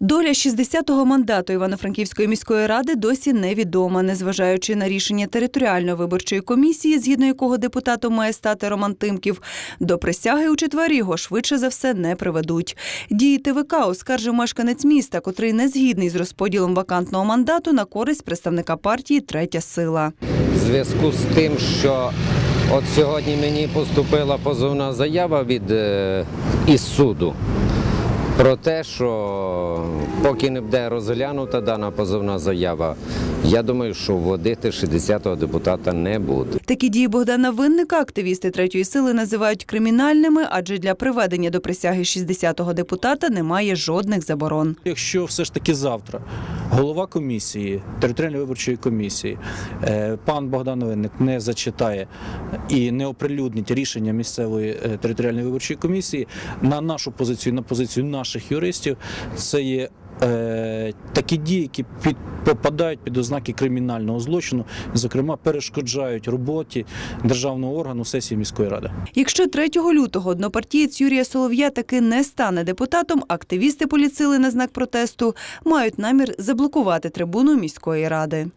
Доля 60-го мандату Івано-Франківської міської ради досі невідома, незважаючи на рішення територіальної виборчої комісії, згідно якого депутатом має стати Роман Тимків. До присяги у четвер його швидше за все не приведуть. Дії ТВК оскаржив мешканець міста, котрий не згідний з розподілом вакантного мандату на користь представника партії Третя сила. Зв'язку з тим, що от сьогодні мені поступила позовна заява від е, із суду про те, що поки не буде розглянута дана позовна заява, я думаю, що вводити 60-го депутата не буде. Такі дії Богдана Винника активісти третьої сили називають кримінальними, адже для приведення до присяги 60-го депутата немає жодних заборон. Якщо все ж таки завтра голова комісії, територіальної виборчої комісії, е, пан Богдан Винник не зачитає і не оприлюднить рішення місцевої е, територіальної виборчої комісії на нашу позицію, на позицію наших юристів, це є. Е, Такі дії, які під, попадають під ознаки кримінального злочину, зокрема перешкоджають роботі державного органу сесії міської ради. Якщо 3 лютого однопартієць Юрія Солов'я таки не стане депутатом, активісти поліцили на знак протесту мають намір заблокувати трибуну міської ради.